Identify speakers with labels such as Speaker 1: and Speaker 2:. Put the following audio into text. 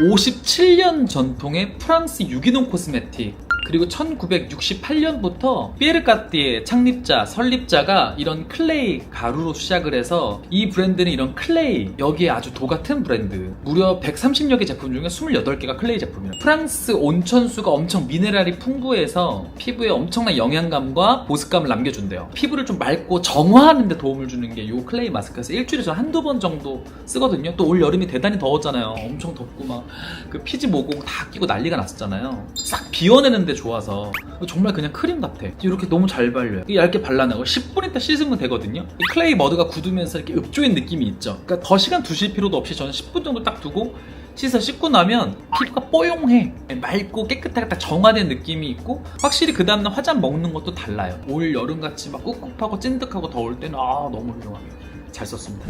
Speaker 1: 57년 전통의 프랑스 유기농 코스메틱 그리고 1968년부터 피에르카띠의 창립자, 설립자가 이런 클레이 가루로 시작을 해서 이 브랜드는 이런 클레이 여기에 아주 도 같은 브랜드. 무려 130여 개 제품 중에 28개가 클레이 제품이에요. 프랑스 온천수가 엄청 미네랄이 풍부해서 피부에 엄청난 영양감과 보습감을 남겨준대요. 피부를 좀 맑고 정화하는 데 도움을 주는 게 이 클레이 마스크에서 일주일에 저 한두 번 정도 쓰거든요. 또 올 여름이 대단히 더웠잖아요. 엄청 덥고 막 그 피지 모공 다 끼고 난리가 났었잖아요. 싹 비워내는데 좋아서 정말 그냥 크림 같아 이렇게 너무 잘 발려요. 얇게 발라내고 10분 있다 씻으면 되거든요. 이 클레이 머드가 굳으면서 이렇게 읍조인 느낌이 있죠. 그러니까 더 시간 두실 필요도 없이 저는 10분 정도 딱 두고 씻어 씻고 나면 피부가 뽀용해. 맑고 깨끗하게 딱 정화된 느낌이 있고 확실히 그 다음날 화장 먹는 것도 달라요. 올 여름같이 막 꿉꿉하고 찐득하고 더울 때는 아 너무 훌륭하게 잘 썼습니다